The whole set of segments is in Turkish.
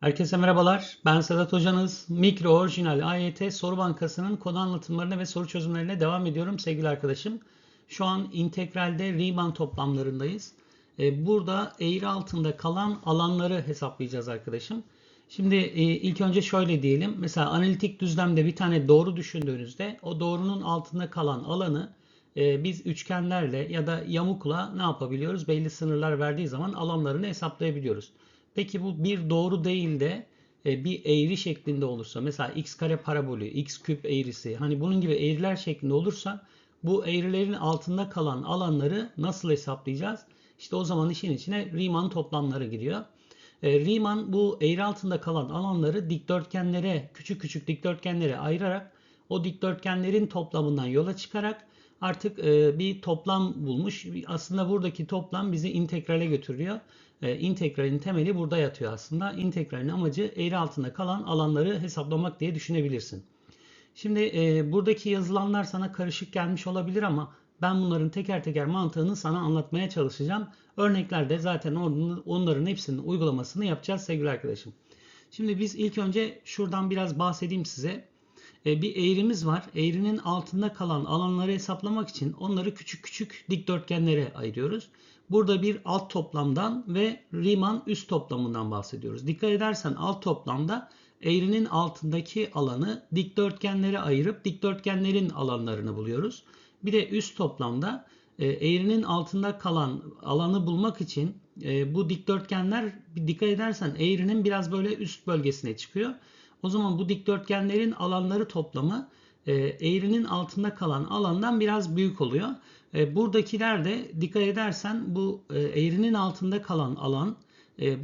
Herkese merhabalar. Ben Sedat Hocanız. Mikro Orijinal AYT Soru Bankası'nın konu anlatımlarına ve soru çözümlerine devam ediyorum sevgili arkadaşım. Şu an integralde Riemann toplamlarındayız. Ee, Burada eğri altında kalan alanları hesaplayacağız arkadaşım. Şimdi e, ilk önce şöyle diyelim. Mesela analitik düzlemde bir tane doğru düşündüğünüzde o doğrunun altında kalan alanı e, biz üçgenlerle ya da yamukla ne yapabiliyoruz? Belli sınırlar verdiği zaman alanlarını hesaplayabiliyoruz. Peki bu bir doğru değil de e, bir eğri şeklinde olursa mesela x kare parabolü, x küp eğrisi hani bunun gibi eğriler şeklinde olursa bu eğrilerin altında kalan alanları nasıl hesaplayacağız? İşte o zaman işin içine Riemann toplamları giriyor. E, Riemann bu eğri altında kalan alanları dikdörtgenlere, küçük küçük dikdörtgenlere ayırarak o dikdörtgenlerin toplamından yola çıkarak artık e, bir toplam bulmuş. Aslında buradaki toplam bizi integrale götürüyor. E, integralin temeli burada yatıyor aslında. İntegralin amacı eğri altında kalan alanları hesaplamak diye düşünebilirsin. Şimdi e, buradaki yazılanlar sana karışık gelmiş olabilir ama ben bunların teker teker mantığını sana anlatmaya çalışacağım. Örneklerde zaten onların hepsinin uygulamasını yapacağız sevgili arkadaşım. Şimdi biz ilk önce şuradan biraz bahsedeyim size. E, bir eğrimiz var. Eğrinin altında kalan alanları hesaplamak için onları küçük küçük dikdörtgenlere ayırıyoruz. Burada bir alt toplamdan ve Riemann üst toplamından bahsediyoruz. Dikkat edersen alt toplamda eğrinin altındaki alanı dikdörtgenlere ayırıp dikdörtgenlerin alanlarını buluyoruz. Bir de üst toplamda e, eğrinin altında kalan alanı bulmak için e, bu dikdörtgenler dikkat edersen eğrinin biraz böyle üst bölgesine çıkıyor. O zaman bu dikdörtgenlerin alanları toplamı e, eğrinin altında kalan alandan biraz büyük oluyor. E, buradakiler de dikkat edersen bu e, eğrinin altında kalan alan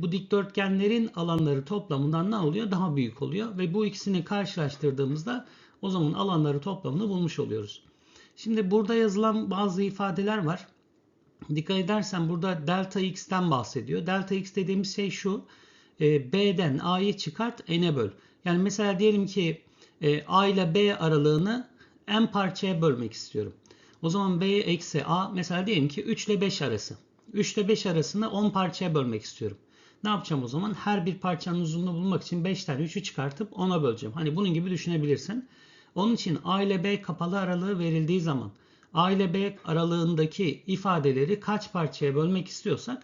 bu dikdörtgenlerin alanları toplamından ne oluyor? Daha büyük oluyor ve bu ikisini karşılaştırdığımızda o zaman alanları toplamını bulmuş oluyoruz. Şimdi burada yazılan bazı ifadeler var. Dikkat edersen burada delta x'ten bahsediyor. Delta x dediğimiz şey şu. B'den A'yı çıkart n'e böl. Yani mesela diyelim ki A ile B aralığını n parçaya bölmek istiyorum. O zaman B eksi A mesela diyelim ki 3 ile 5 arası. 3 ile 5 arasını 10 parçaya bölmek istiyorum. Ne yapacağım o zaman? Her bir parçanın uzunluğunu bulmak için 5 tane 3'ü çıkartıp 10'a böleceğim. Hani bunun gibi düşünebilirsin. Onun için A ile B kapalı aralığı verildiği zaman A ile B aralığındaki ifadeleri kaç parçaya bölmek istiyorsak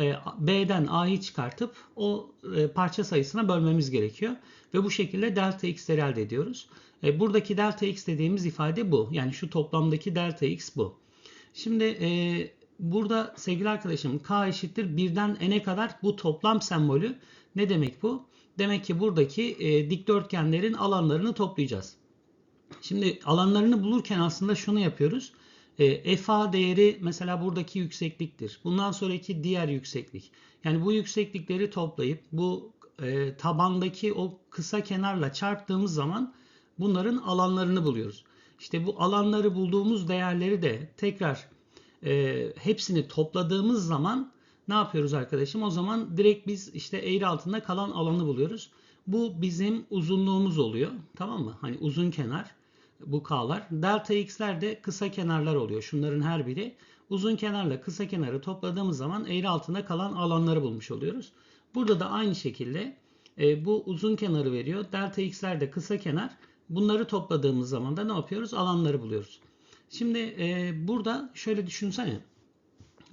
e, B'den A'yı çıkartıp o e, parça sayısına bölmemiz gerekiyor. Ve bu şekilde delta x'leri elde ediyoruz. E, buradaki delta x dediğimiz ifade bu. Yani şu toplamdaki delta x bu. Şimdi e, burada sevgili arkadaşım k eşittir birden n'e kadar bu toplam sembolü ne demek bu? Demek ki buradaki e, dikdörtgenlerin alanlarını toplayacağız. Şimdi alanlarını bulurken aslında şunu yapıyoruz. E, FA değeri mesela buradaki yüksekliktir. Bundan sonraki diğer yükseklik. Yani bu yükseklikleri toplayıp bu e, tabandaki o kısa kenarla çarptığımız zaman bunların alanlarını buluyoruz. İşte bu alanları bulduğumuz değerleri de tekrar e, hepsini topladığımız zaman ne yapıyoruz arkadaşım? O zaman direkt biz işte eğri altında kalan alanı buluyoruz. Bu bizim uzunluğumuz oluyor. Tamam mı? Hani uzun kenar bu k'lar. Delta x'ler de kısa kenarlar oluyor. Şunların her biri. Uzun kenarla kısa kenarı topladığımız zaman eğri altında kalan alanları bulmuş oluyoruz. Burada da aynı şekilde e, bu uzun kenarı veriyor. Delta x'ler de kısa kenar. Bunları topladığımız zaman da ne yapıyoruz? Alanları buluyoruz. Şimdi e, burada şöyle düşünsene.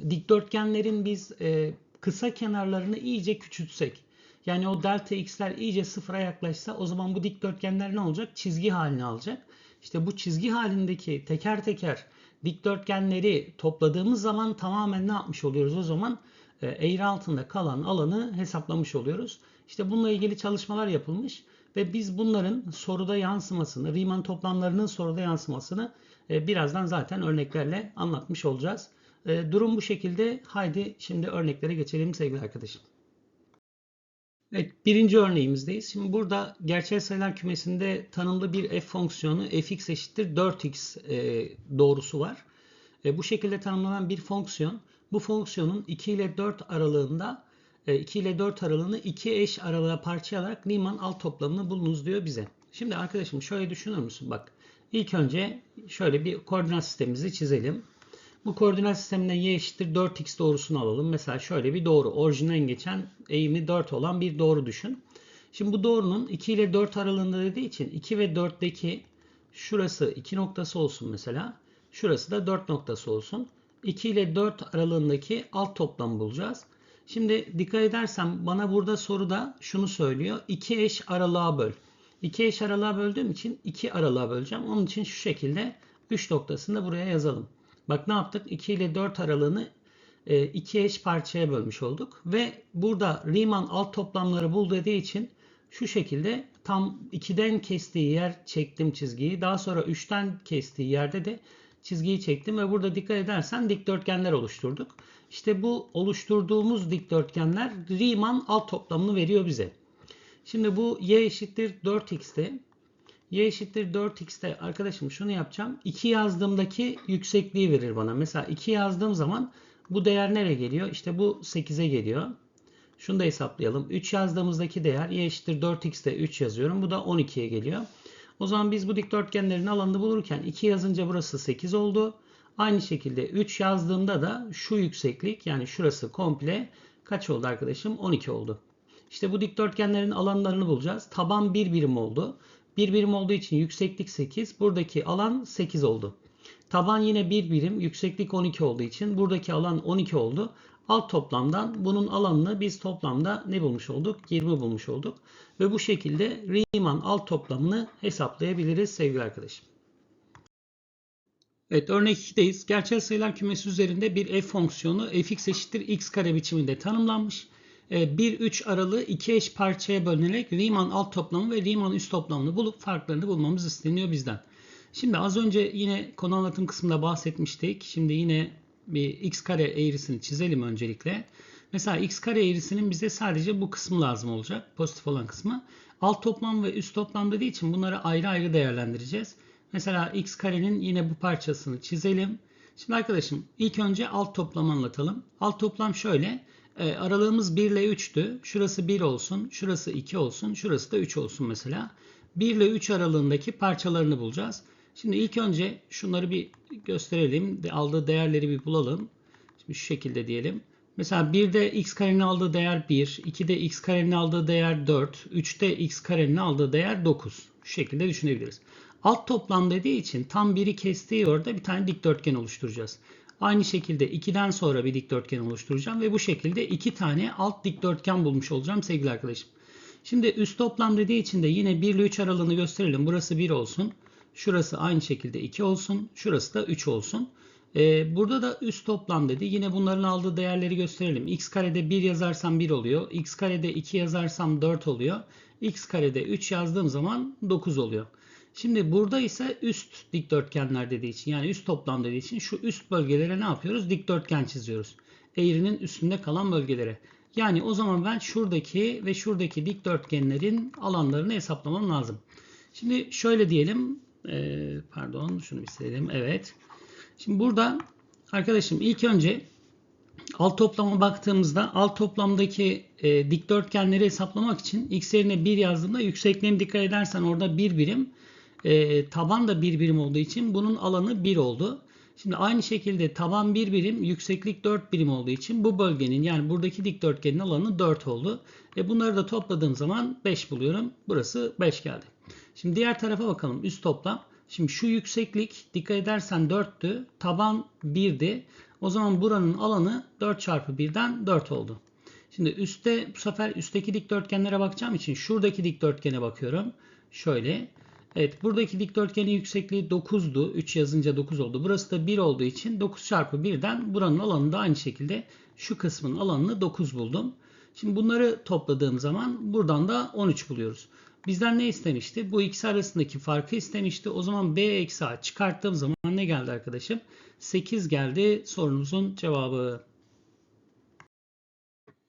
Dikdörtgenlerin biz e, kısa kenarlarını iyice küçültsek. Yani o delta x'ler iyice sıfıra yaklaşsa o zaman bu dikdörtgenler ne olacak? Çizgi halini alacak. İşte bu çizgi halindeki teker teker dikdörtgenleri topladığımız zaman tamamen ne yapmış oluyoruz o zaman? E, eğri altında kalan alanı hesaplamış oluyoruz. İşte bununla ilgili çalışmalar yapılmış ve biz bunların soruda yansımasını, Riemann toplamlarının soruda yansımasını e, birazdan zaten örneklerle anlatmış olacağız. E, durum bu şekilde. Haydi şimdi örneklere geçelim sevgili arkadaşım. Evet, birinci örneğimizdeyiz. Şimdi burada gerçel sayılar kümesinde tanımlı bir f fonksiyonu fx eşittir 4x e, doğrusu var. E, bu şekilde tanımlanan bir fonksiyon. Bu fonksiyonun 2 ile 4 aralığında 2 ile 4 aralığını iki eş aralığa parçalayarak Riemann alt toplamını bulunuz diyor bize. Şimdi arkadaşım şöyle düşünür müsün? Bak ilk önce şöyle bir koordinat sistemimizi çizelim. Bu koordinat sistemine y eşittir 4x doğrusunu alalım. Mesela şöyle bir doğru. Orijinden geçen eğimi 4 olan bir doğru düşün. Şimdi bu doğrunun 2 ile 4 aralığında dediği için 2 ve 4'teki şurası 2 noktası olsun mesela. Şurası da 4 noktası olsun. 2 ile 4 aralığındaki alt toplamı bulacağız. Şimdi dikkat edersen bana burada soruda şunu söylüyor. 2 eş aralığa böl. 2 eş aralığa böldüğüm için 2 aralığa böleceğim. Onun için şu şekilde 3 noktasını da buraya yazalım. Bak ne yaptık? 2 ile 4 aralığını e, iki eş parçaya bölmüş olduk. Ve burada Riemann alt toplamları bul dediği için şu şekilde tam 2'den kestiği yer çektim çizgiyi. Daha sonra 3'ten kestiği yerde de çizgiyi çektim ve burada dikkat edersen dikdörtgenler oluşturduk. İşte bu oluşturduğumuz dikdörtgenler Riemann alt toplamını veriyor bize. Şimdi bu y eşittir 4x'te y eşittir 4x'te arkadaşım şunu yapacağım. 2 yazdığımdaki yüksekliği verir bana. Mesela 2 yazdığım zaman bu değer nereye geliyor? İşte bu 8'e geliyor. Şunu da hesaplayalım. 3 yazdığımızdaki değer y eşittir 4x'te 3 yazıyorum. Bu da 12'ye geliyor. O zaman biz bu dikdörtgenlerin alanını bulurken 2 yazınca burası 8 oldu. Aynı şekilde 3 yazdığımda da şu yükseklik yani şurası komple kaç oldu arkadaşım? 12 oldu. İşte bu dikdörtgenlerin alanlarını bulacağız. Taban 1 birim oldu. 1 birim olduğu için yükseklik 8. Buradaki alan 8 oldu. Taban yine 1 birim, yükseklik 12 olduğu için buradaki alan 12 oldu. Alt toplamdan bunun alanını biz toplamda ne bulmuş olduk? 20 bulmuş olduk. Ve bu şekilde Riemann alt toplamını hesaplayabiliriz sevgili arkadaşım. Evet örnek 2'deyiz. Gerçel sayılar kümesi üzerinde bir f fonksiyonu fx eşittir x kare biçiminde tanımlanmış. 1-3 aralığı iki eş parçaya bölünerek Riemann alt toplamı ve Riemann üst toplamını bulup farklarını bulmamız isteniyor bizden. Şimdi az önce yine konu anlatım kısmında bahsetmiştik. Şimdi yine bir x kare eğrisini çizelim öncelikle. Mesela x kare eğrisinin bize sadece bu kısmı lazım olacak. Pozitif olan kısmı. Alt toplam ve üst toplam dediği için bunları ayrı ayrı değerlendireceğiz. Mesela x karenin yine bu parçasını çizelim. Şimdi arkadaşım ilk önce alt toplamı anlatalım. Alt toplam şöyle. E, aralığımız 1 ile 3'tü. Şurası 1 olsun, şurası 2 olsun, şurası da 3 olsun mesela. 1 ile 3 aralığındaki parçalarını bulacağız. Şimdi ilk önce şunları bir gösterelim. Aldığı değerleri bir bulalım. Şimdi şu şekilde diyelim. Mesela 1'de x karenin aldığı değer 1, 2'de x karenin aldığı değer 4, 3'te x karenin aldığı değer 9. Şu şekilde düşünebiliriz. Alt toplam dediği için tam biri kestiği orada bir tane dikdörtgen oluşturacağız. Aynı şekilde 2'den sonra bir dikdörtgen oluşturacağım ve bu şekilde 2 tane alt dikdörtgen bulmuş olacağım sevgili arkadaşım. Şimdi üst toplam dediği için de yine 1 ile 3 aralığını gösterelim. Burası 1 olsun. Şurası aynı şekilde 2 olsun. Şurası da 3 olsun. Ee, burada da üst toplam dedi. Yine bunların aldığı değerleri gösterelim. x karede 1 yazarsam 1 oluyor. x karede 2 yazarsam 4 oluyor. x karede 3 yazdığım zaman 9 oluyor. Şimdi burada ise üst dikdörtgenler dediği için yani üst toplam dediği için şu üst bölgelere ne yapıyoruz? Dikdörtgen çiziyoruz. Eğrinin üstünde kalan bölgelere. Yani o zaman ben şuradaki ve şuradaki dikdörtgenlerin alanlarını hesaplamam lazım. Şimdi şöyle diyelim. Ee, pardon şunu bir. Evet. Şimdi burada arkadaşım ilk önce alt toplama baktığımızda alt toplamdaki e, dikdörtgenleri hesaplamak için x yerine 1 yazdığımda yüksekliğim dikkat edersen orada 1 birim. E, taban da 1 birim olduğu için bunun alanı 1 oldu. Şimdi aynı şekilde taban 1 birim, yükseklik 4 birim olduğu için bu bölgenin yani buradaki dikdörtgenin alanı 4 oldu. E bunları da topladığım zaman 5 buluyorum. Burası 5 geldi. Şimdi diğer tarafa bakalım. Üst toplam. Şimdi şu yükseklik dikkat edersen 4'tü. Taban 1'di. O zaman buranın alanı 4 çarpı 1'den 4 oldu. Şimdi üstte bu sefer üstteki dikdörtgenlere bakacağım için şuradaki dikdörtgene bakıyorum. Şöyle. Evet buradaki dikdörtgenin yüksekliği 9'du. 3 yazınca 9 oldu. Burası da 1 olduğu için 9 çarpı 1'den buranın alanı da aynı şekilde şu kısmın alanını 9 buldum. Şimdi bunları topladığım zaman buradan da 13 buluyoruz. Bizden ne istemişti? Bu ikisi arasındaki farkı istemişti. O zaman B eksi A çıkarttığım zaman ne geldi arkadaşım? 8 geldi sorunuzun cevabı.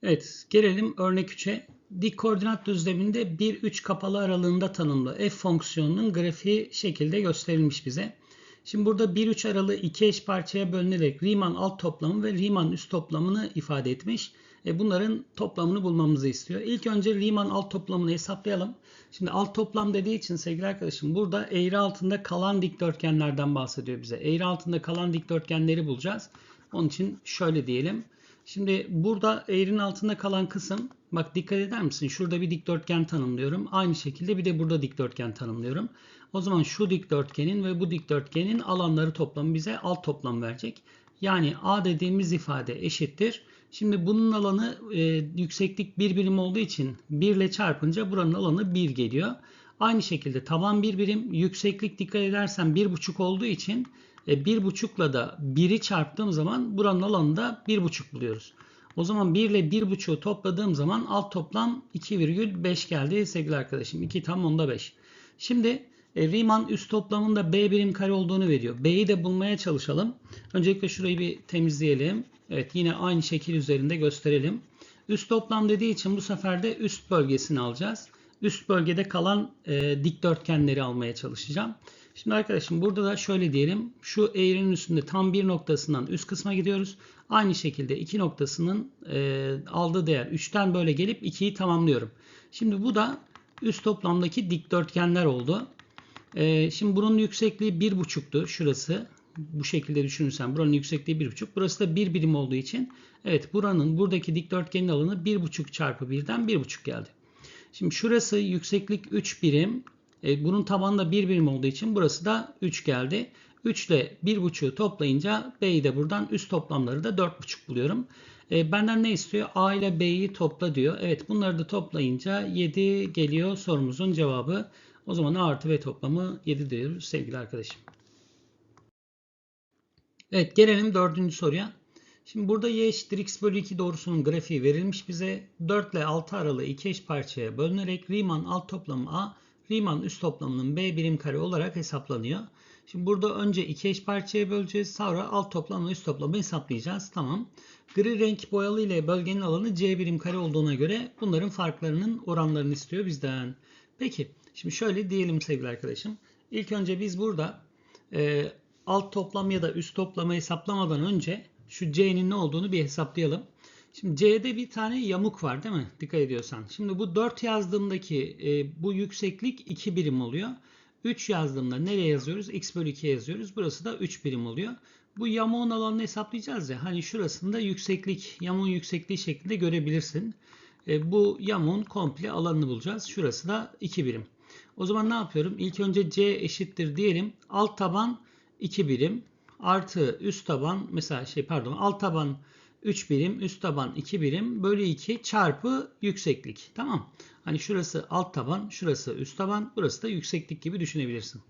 Evet gelelim örnek 3'e. Dik koordinat düzleminde 1-3 kapalı aralığında tanımlı f fonksiyonunun grafiği şekilde gösterilmiş bize. Şimdi burada 1-3 aralığı iki eş parçaya bölünerek Riemann alt toplamı ve Riemann üst toplamını ifade etmiş. E bunların toplamını bulmamızı istiyor. İlk önce Riemann alt toplamını hesaplayalım. Şimdi alt toplam dediği için sevgili arkadaşım burada eğri altında kalan dikdörtgenlerden bahsediyor bize. Eğri altında kalan dikdörtgenleri bulacağız. Onun için şöyle diyelim. Şimdi burada eğrinin altında kalan kısım bak dikkat eder misin? Şurada bir dikdörtgen tanımlıyorum. Aynı şekilde bir de burada dikdörtgen tanımlıyorum. O zaman şu dikdörtgenin ve bu dikdörtgenin alanları toplamı bize alt toplam verecek. Yani A dediğimiz ifade eşittir. Şimdi bunun alanı e, yükseklik bir birim olduğu için 1 ile çarpınca buranın alanı 1 geliyor. Aynı şekilde taban bir birim, yükseklik dikkat edersen 1,5 olduğu için e, 1,5 ile da 1'i çarptığım zaman buranın alanını da 1,5 buluyoruz. O zaman 1 ile 1,5'u topladığım zaman alt toplam 2,5 geldi sevgili arkadaşım. 2 tam onda 5. Şimdi e, Riemann üst toplamında B birim kare olduğunu veriyor. B'yi de bulmaya çalışalım. Öncelikle şurayı bir temizleyelim. Evet yine aynı şekil üzerinde gösterelim. Üst toplam dediği için bu sefer de üst bölgesini alacağız. Üst bölgede kalan e, dikdörtgenleri almaya çalışacağım. Şimdi arkadaşım burada da şöyle diyelim. Şu eğrinin üstünde tam bir noktasından üst kısma gidiyoruz. Aynı şekilde iki noktasının e, aldığı değer 3'ten böyle gelip 2'yi tamamlıyorum. Şimdi bu da üst toplamdaki dikdörtgenler oldu. E, şimdi bunun yüksekliği 1,5'tu şurası. Bu şekilde düşünürsen buranın yüksekliği 1,5. Burası da 1 birim olduğu için evet buranın buradaki dikdörtgenin alanı 1,5 çarpı 1'den 1,5 geldi. Şimdi şurası yükseklik 3 birim. E, bunun tabanı da 1 birim olduğu için burası da 3 geldi. 3 ile 1,5'u toplayınca B'yi de buradan üst toplamları da 4,5 buluyorum. E, benden ne istiyor? A ile B'yi topla diyor. Evet bunları da toplayınca 7 geliyor sorumuzun cevabı. O zaman A artı B toplamı 7 diyoruz sevgili arkadaşım. Evet gelelim dördüncü soruya. Şimdi burada y eşittir x bölü 2 doğrusunun grafiği verilmiş bize. 4 ile 6 aralığı iki eş parçaya bölünerek Riemann alt toplamı A, Riemann üst toplamının B birim kare olarak hesaplanıyor. Şimdi burada önce iki eş parçaya böleceğiz. Sonra alt toplamla üst toplamı hesaplayacağız. Tamam. Gri renk boyalı ile bölgenin alanı C birim kare olduğuna göre bunların farklarının oranlarını istiyor bizden. Peki. Şimdi şöyle diyelim sevgili arkadaşım. İlk önce biz burada e, alt toplam ya da üst toplamı hesaplamadan önce şu C'nin ne olduğunu bir hesaplayalım. Şimdi C'de bir tane yamuk var değil mi? Dikkat ediyorsan. Şimdi bu 4 yazdığımdaki e, bu yükseklik 2 birim oluyor. 3 yazdığımda nereye yazıyoruz? X bölü 2 yazıyoruz. Burası da 3 birim oluyor. Bu yamuğun alanını hesaplayacağız ya. Hani şurasında yükseklik, yamuğun yüksekliği şeklinde görebilirsin. E, bu yamuğun komple alanını bulacağız. Şurası da 2 birim. O zaman ne yapıyorum? İlk önce C eşittir diyelim. Alt taban 2 birim artı üst taban mesela şey pardon alt taban 3 birim üst taban 2 birim bölü 2 çarpı yükseklik. Tamam. Hani şurası alt taban şurası üst taban burası da yükseklik gibi düşünebilirsin.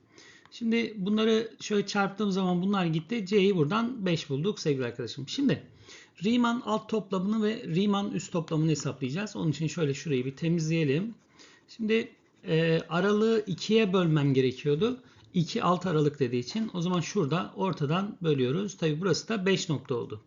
Şimdi bunları şöyle çarptığım zaman bunlar gitti. C'yi buradan 5 bulduk sevgili arkadaşım. Şimdi Riemann alt toplamını ve Riemann üst toplamını hesaplayacağız. Onun için şöyle şurayı bir temizleyelim. Şimdi e, aralığı 2'ye bölmem gerekiyordu. 2 alt aralık dediği için o zaman şurada ortadan bölüyoruz. Tabi burası da 5 nokta oldu.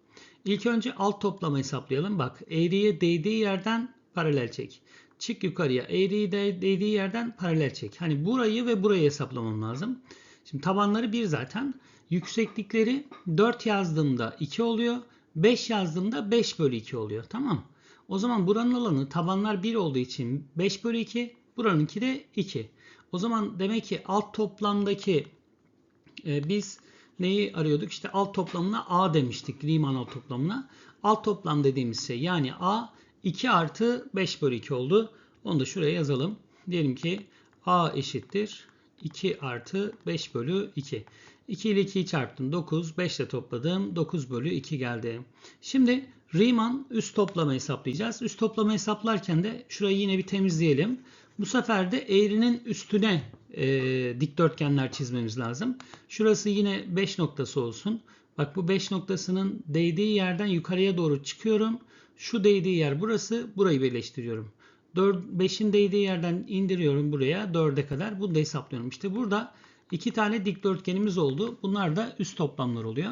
İlk önce alt toplamı hesaplayalım. Bak eğriye değdiği yerden paralel çek. Çık yukarıya eğriye değdiği yerden paralel çek. Hani burayı ve burayı hesaplamam lazım. Şimdi tabanları 1 zaten. Yükseklikleri 4 yazdığımda 2 oluyor. 5 yazdığımda 5 bölü 2 oluyor. Tamam. O zaman buranın alanı tabanlar 1 olduğu için 5 bölü 2. Buranınki de 2. O zaman demek ki alt toplamdaki e, biz neyi arıyorduk? İşte alt toplamına A demiştik. Riemann alt toplamına. Alt toplam dediğimiz şey yani A 2 artı 5 bölü 2 oldu. Onu da şuraya yazalım. Diyelim ki A eşittir 2 artı 5 bölü 2. 2 ile 2'yi çarptım 9. 5 ile topladım. 9 bölü 2 geldi. Şimdi Riemann üst toplama hesaplayacağız. Üst toplama hesaplarken de şurayı yine bir temizleyelim. Bu sefer de eğrinin üstüne e, dikdörtgenler çizmemiz lazım. Şurası yine 5 noktası olsun. Bak bu 5 noktasının değdiği yerden yukarıya doğru çıkıyorum. Şu değdiği yer burası. Burayı birleştiriyorum. 5'in değdiği yerden indiriyorum buraya 4'e kadar. Bunu da hesaplıyorum. İşte burada iki tane dikdörtgenimiz oldu. Bunlar da üst toplamlar oluyor.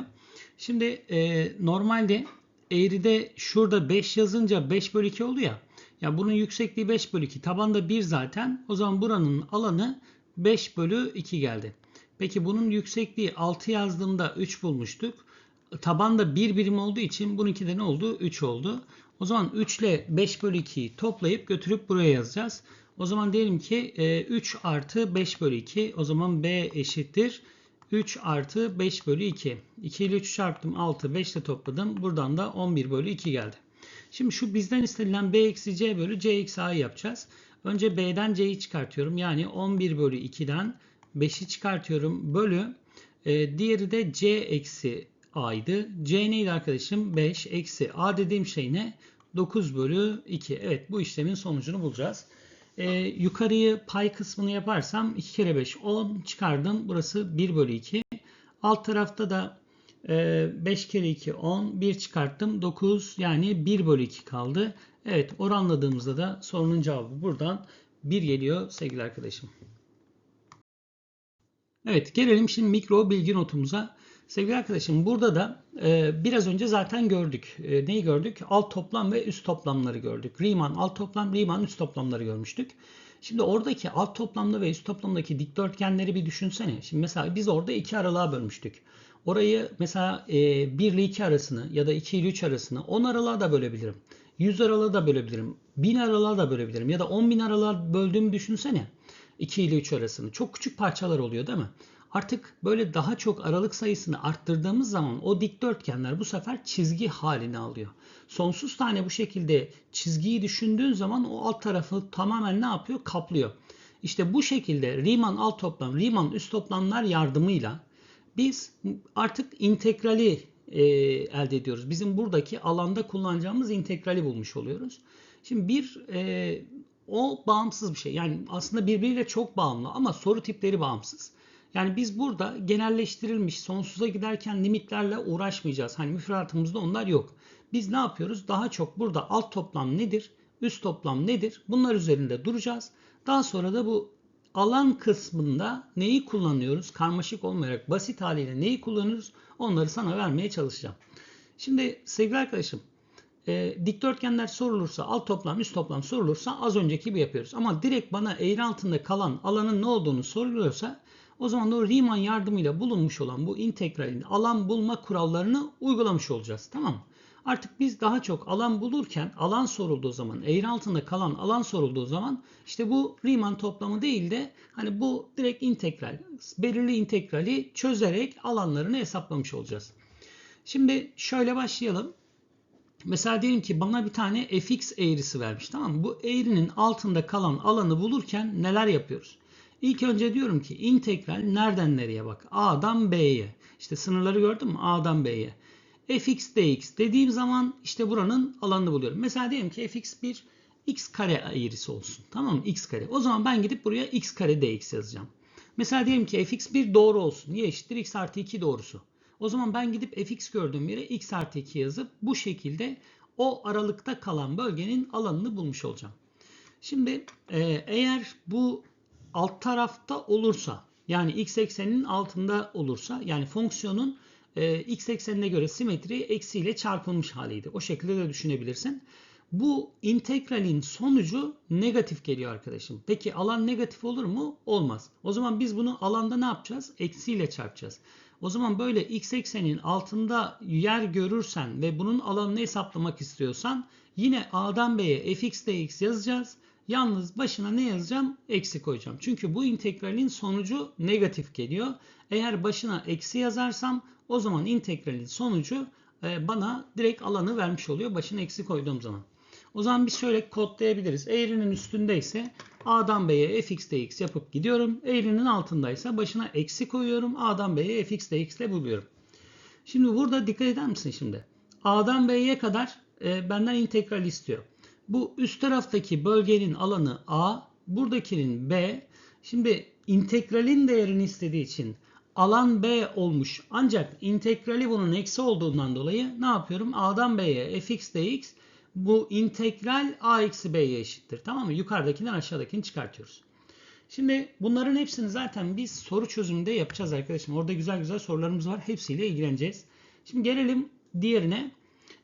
Şimdi e, normalde eğride şurada 5 yazınca 5 bölü 2 oldu ya. Ya bunun yüksekliği 5 bölü 2. Tabanda 1 zaten. O zaman buranın alanı 5 bölü 2 geldi. Peki bunun yüksekliği 6 yazdığımda 3 bulmuştuk. Tabanda 1 birim olduğu için bununki de ne oldu? 3 oldu. O zaman 3 ile 5 bölü 2'yi toplayıp götürüp buraya yazacağız. O zaman diyelim ki 3 e, artı 5 bölü 2. O zaman B eşittir 3 artı 5 bölü 2. 2 ile 3 çarptım 6. 5 ile topladım. Buradan da 11 bölü 2 geldi. Şimdi şu bizden istenilen b eksi c bölü c eksi a'yı yapacağız. Önce b'den c'yi çıkartıyorum. Yani 11 bölü 2'den 5'i çıkartıyorum. Bölü e, diğeri de c eksi a'ydı. c neydi arkadaşım? 5 eksi a dediğim şey ne? 9 bölü 2. Evet bu işlemin sonucunu bulacağız. E, yukarıyı pay kısmını yaparsam 2 kere 5 10 çıkardım. Burası 1 bölü 2. Alt tarafta da 5 kere 2 10 1 çıkarttım 9 yani 1 bölü 2 kaldı. Evet oranladığımızda da sorunun cevabı buradan 1 geliyor sevgili arkadaşım. Evet gelelim şimdi mikro bilgi notumuza. Sevgili arkadaşım burada da e, biraz önce zaten gördük. E, neyi gördük? Alt toplam ve üst toplamları gördük. Riemann alt toplam, Riemann üst toplamları görmüştük. Şimdi oradaki alt toplamda ve üst toplamdaki dikdörtgenleri bir düşünsene. Şimdi mesela biz orada iki aralığa bölmüştük. Orayı mesela e, 1 ile 2 arasını ya da 2 ile 3 arasını 10 aralığa da bölebilirim. 100 aralığa da bölebilirim. 1000 aralığa da bölebilirim. Ya da 10.000 aralığa böldüğümü düşünsene. 2 ile 3 arasını. Çok küçük parçalar oluyor değil mi? Artık böyle daha çok aralık sayısını arttırdığımız zaman o dikdörtgenler bu sefer çizgi halini alıyor. Sonsuz tane bu şekilde çizgiyi düşündüğün zaman o alt tarafı tamamen ne yapıyor? Kaplıyor. İşte bu şekilde Riemann alt toplam, Riemann üst toplamlar yardımıyla biz artık integrali e, elde ediyoruz. Bizim buradaki alanda kullanacağımız integrali bulmuş oluyoruz. Şimdi bir e, o bağımsız bir şey. Yani aslında birbiriyle çok bağımlı ama soru tipleri bağımsız. Yani biz burada genelleştirilmiş sonsuza giderken limitlerle uğraşmayacağız. Hani müfredatımızda onlar yok. Biz ne yapıyoruz? Daha çok burada alt toplam nedir? Üst toplam nedir? Bunlar üzerinde duracağız. Daha sonra da bu alan kısmında neyi kullanıyoruz? Karmaşık olmayarak basit haliyle neyi kullanıyoruz? Onları sana vermeye çalışacağım. Şimdi sevgili arkadaşım e, dikdörtgenler sorulursa alt toplam üst toplam sorulursa az önceki gibi yapıyoruz. Ama direkt bana eğri altında kalan alanın ne olduğunu soruluyorsa o zaman da o Riemann yardımıyla bulunmuş olan bu integralin alan bulma kurallarını uygulamış olacağız. Tamam mı? Artık biz daha çok alan bulurken alan sorulduğu zaman eğri altında kalan alan sorulduğu zaman işte bu Riemann toplamı değil de hani bu direkt integral belirli integrali çözerek alanlarını hesaplamış olacağız. Şimdi şöyle başlayalım. Mesela diyelim ki bana bir tane fx eğrisi vermiş tamam mı? Bu eğrinin altında kalan alanı bulurken neler yapıyoruz? İlk önce diyorum ki integral nereden nereye bak? A'dan B'ye. İşte sınırları gördün mü? A'dan B'ye. Fx dx dediğim zaman işte buranın alanını buluyorum. Mesela diyelim ki fx bir x kare eğrisi olsun. Tamam mı? x kare. O zaman ben gidip buraya x kare dx yazacağım. Mesela diyelim ki fx bir doğru olsun. Y eşittir x artı 2 doğrusu. O zaman ben gidip fx gördüğüm yere x artı 2 yazıp bu şekilde o aralıkta kalan bölgenin alanını bulmuş olacağım. Şimdi e, eğer bu alt tarafta olursa yani x ekseninin altında olursa yani fonksiyonun e, x eksenine göre simetri eksiyle çarpılmış haliydi. O şekilde de düşünebilirsin. Bu integralin sonucu negatif geliyor arkadaşım. Peki alan negatif olur mu? Olmaz. O zaman biz bunu alanda ne yapacağız? Eksiyle çarpacağız. O zaman böyle x eksenin altında yer görürsen ve bunun alanını hesaplamak istiyorsan yine a'dan b'ye fx dx yazacağız. Yalnız başına ne yazacağım? Eksi koyacağım. Çünkü bu integralin sonucu negatif geliyor. Eğer başına eksi yazarsam o zaman integralin sonucu e, bana direkt alanı vermiş oluyor. Başına eksi koyduğum zaman. O zaman biz şöyle kodlayabiliriz. Eğrinin üstündeyse A'dan B'ye fx dx yapıp gidiyorum. Eğrinin altındaysa başına eksi koyuyorum. A'dan B'ye fx dx ile buluyorum. Şimdi burada dikkat eder misin şimdi? A'dan B'ye kadar e, benden integral istiyor. Bu üst taraftaki bölgenin alanı A, buradakinin B. Şimdi integralin değerini istediği için alan B olmuş. Ancak integrali bunun eksi olduğundan dolayı ne yapıyorum? A'dan B'ye fx dx bu integral a eksi b'ye eşittir. Tamam mı? Yukarıdakinden aşağıdakini çıkartıyoruz. Şimdi bunların hepsini zaten biz soru çözümünde yapacağız arkadaşım. Orada güzel güzel sorularımız var. Hepsiyle ilgileneceğiz. Şimdi gelelim diğerine.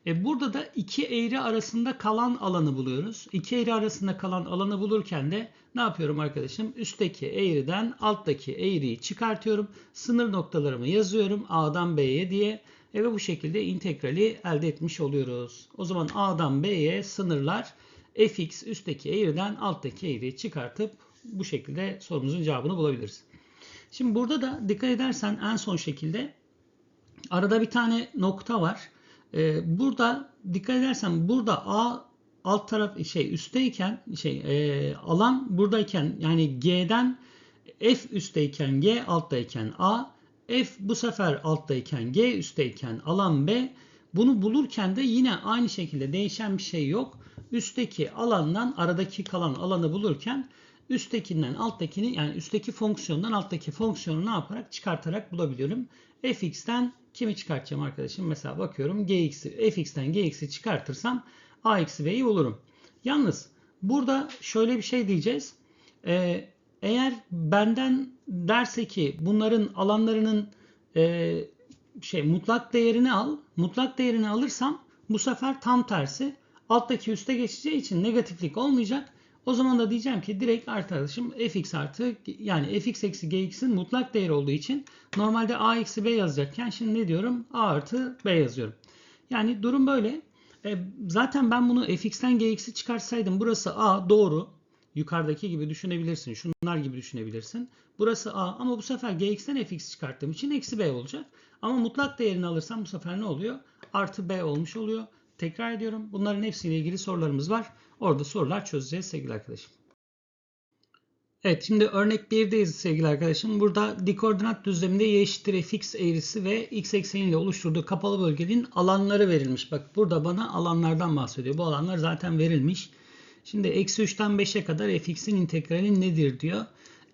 E burada da iki eğri arasında kalan alanı buluyoruz. İki eğri arasında kalan alanı bulurken de ne yapıyorum arkadaşım? Üstteki eğriden alttaki eğriyi çıkartıyorum. Sınır noktalarımı yazıyorum. A'dan B'ye diye. E ve bu şekilde integrali elde etmiş oluyoruz. O zaman A'dan B'ye sınırlar fx üstteki eğriden alttaki eğriyi çıkartıp bu şekilde sorumuzun cevabını bulabiliriz. Şimdi burada da dikkat edersen en son şekilde arada bir tane nokta var. Ee, burada dikkat edersen burada A alt taraf şey üstteyken şey e, alan buradayken yani G'den F üstteyken G alttayken A F bu sefer alttayken G üstteyken alan B bunu bulurken de yine aynı şekilde değişen bir şey yok. Üstteki alandan aradaki kalan alanı bulurken üsttekinden alttakini yani üstteki fonksiyondan alttaki fonksiyonu ne yaparak çıkartarak bulabiliyorum. fx'ten kimi çıkartacağım arkadaşım? Mesela bakıyorum gx'i fx'ten gx'i çıkartırsam a eksi b'yi bulurum. Yalnız burada şöyle bir şey diyeceğiz. Ee, eğer benden derse ki bunların alanlarının e, şey mutlak değerini al. Mutlak değerini alırsam bu sefer tam tersi alttaki üste geçeceği için negatiflik olmayacak. O zaman da diyeceğim ki direkt arkadaşım fx artı yani fx eksi gx'in mutlak değeri olduğu için normalde a eksi b yazacakken şimdi ne diyorum? a artı b yazıyorum. Yani durum böyle. E, zaten ben bunu fx'ten gx'i çıkarsaydım burası a doğru. Yukarıdaki gibi düşünebilirsin. Şunlar gibi düşünebilirsin. Burası a ama bu sefer gx'ten fx çıkarttığım için eksi b olacak. Ama mutlak değerini alırsam bu sefer ne oluyor? Artı b olmuş oluyor. Tekrar ediyorum. Bunların hepsiyle ilgili sorularımız var. Orada sorular çözeceğiz sevgili arkadaşım. Evet şimdi örnek 1'deyiz sevgili arkadaşım. Burada dik koordinat düzleminde y eşittir fx eğrisi ve x ekseniyle oluşturduğu kapalı bölgenin alanları verilmiş. Bak burada bana alanlardan bahsediyor. Bu alanlar zaten verilmiş. Şimdi eksi 3'ten 5'e kadar fx'in integrali nedir diyor.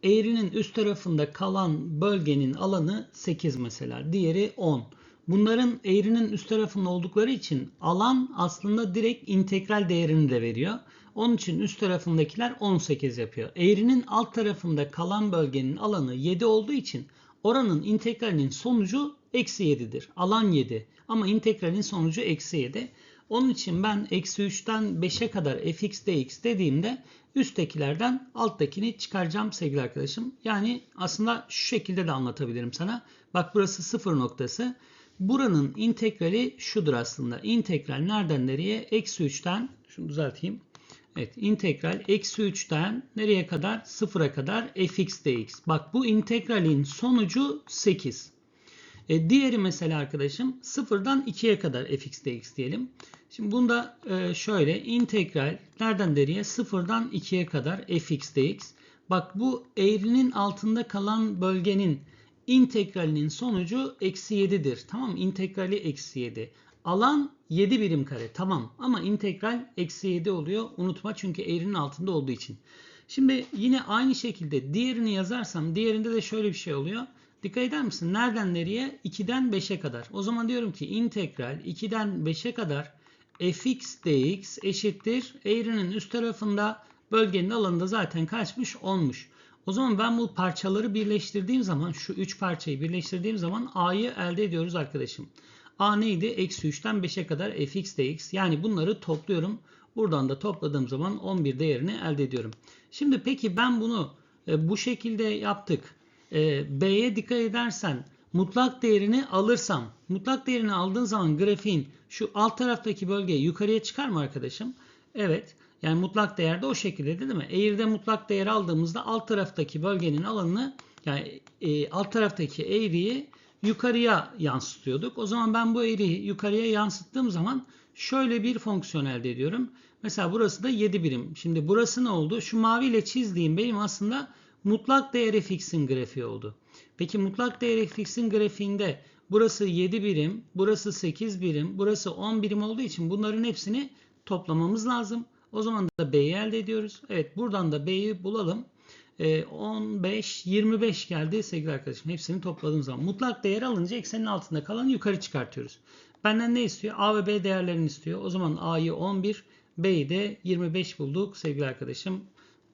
Eğrinin üst tarafında kalan bölgenin alanı 8 mesela. Diğeri 10. Bunların eğrinin üst tarafında oldukları için alan aslında direkt integral değerini de veriyor. Onun için üst tarafındakiler 18 yapıyor. Eğrinin alt tarafında kalan bölgenin alanı 7 olduğu için oranın integralinin sonucu eksi 7'dir. Alan 7 ama integralin sonucu eksi 7. Onun için ben eksi 3'ten 5'e kadar fx dx dediğimde üsttekilerden alttakini çıkaracağım sevgili arkadaşım. Yani aslında şu şekilde de anlatabilirim sana. Bak burası sıfır noktası. Buranın integrali şudur aslında. İntegral nereden nereye? Eksi 3'ten şunu düzelteyim. Evet integral eksi 3'ten nereye kadar? Sıfıra kadar fx dx. Bak bu integralin sonucu 8. E, diğeri mesela arkadaşım sıfırdan 2'ye kadar fx dx diyelim. Şimdi bunda e, şöyle integral nereden nereye? Sıfırdan 2'ye kadar fx dx. Bak bu eğrinin altında kalan bölgenin integralinin sonucu eksi 7'dir. Tamam integrali eksi 7. Alan 7 birim kare tamam ama integral eksi 7 oluyor. Unutma çünkü eğrinin altında olduğu için. Şimdi yine aynı şekilde diğerini yazarsam diğerinde de şöyle bir şey oluyor. Dikkat eder misin? Nereden nereye? 2'den 5'e kadar. O zaman diyorum ki integral 2'den 5'e kadar fx dx eşittir. Eğrinin üst tarafında bölgenin alanında zaten kaçmış? 10'muş. O zaman ben bu parçaları birleştirdiğim zaman şu 3 parçayı birleştirdiğim zaman a'yı elde ediyoruz arkadaşım. a neydi? Eksi 3'ten 5'e kadar fx dx. Yani bunları topluyorum. Buradan da topladığım zaman 11 değerini elde ediyorum. Şimdi peki ben bunu e, bu şekilde yaptık. E, B'ye dikkat edersen mutlak değerini alırsam mutlak değerini aldığın zaman grafiğin şu alt taraftaki bölge yukarıya çıkar mı arkadaşım? Evet. Yani mutlak değerde o şekilde değil mi? Eğride mutlak değer aldığımızda alt taraftaki bölgenin alanını yani e, alt taraftaki eğriyi yukarıya yansıtıyorduk. O zaman ben bu eğriyi yukarıya yansıttığım zaman şöyle bir fonksiyon elde ediyorum. Mesela burası da 7 birim. Şimdi burası ne oldu? Şu maviyle çizdiğim benim aslında mutlak değer fx'in grafiği oldu. Peki mutlak değer fx'in grafiğinde burası 7 birim, burası 8 birim, burası 10 birim olduğu için bunların hepsini toplamamız lazım. O zaman da B'yi elde ediyoruz. Evet buradan da B'yi bulalım. 15, 25 geldi sevgili arkadaşım. Hepsini topladığım zaman. Mutlak değer alınca eksenin altında kalanı yukarı çıkartıyoruz. Benden ne istiyor? A ve B değerlerini istiyor. O zaman A'yı 11, B'yi de 25 bulduk sevgili arkadaşım.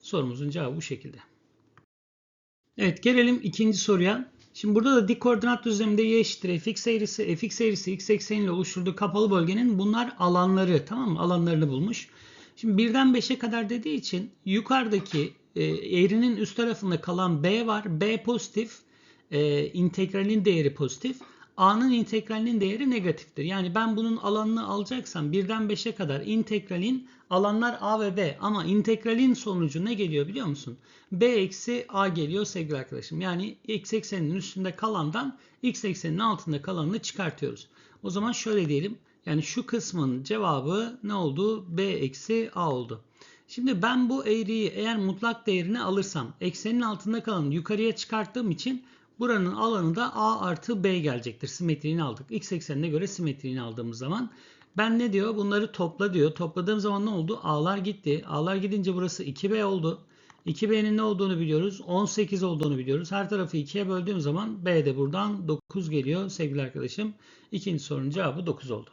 Sorumuzun cevabı bu şekilde. Evet gelelim ikinci soruya. Şimdi burada da dik koordinat düzleminde y eşittir fx eğrisi, fx eğrisi x ekseniyle oluşturduğu kapalı bölgenin bunlar alanları tamam mı? Alanlarını bulmuş. Şimdi birden 5'e kadar dediği için yukarıdaki e, eğrinin üst tarafında kalan b var. b pozitif. E, integralin değeri pozitif. A'nın integralinin değeri negatiftir. Yani ben bunun alanını alacaksam 1'den 5'e kadar integralin alanlar A ve B ama integralin sonucu ne geliyor biliyor musun? B eksi A geliyor sevgili arkadaşım. Yani x ekseninin üstünde kalandan x ekseninin altında kalanını çıkartıyoruz. O zaman şöyle diyelim. Yani şu kısmın cevabı ne oldu? B eksi A oldu. Şimdi ben bu eğriyi eğer mutlak değerini alırsam eksenin altında kalanı yukarıya çıkarttığım için buranın alanı da A artı B gelecektir. Simetriğini aldık. X eksenine göre simetriğini aldığımız zaman. Ben ne diyor? Bunları topla diyor. Topladığım zaman ne oldu? A'lar gitti. A'lar gidince burası 2B oldu. 2B'nin ne olduğunu biliyoruz. 18 olduğunu biliyoruz. Her tarafı 2'ye böldüğüm zaman B de buradan 9 geliyor sevgili arkadaşım. İkinci sorunun cevabı 9 oldu.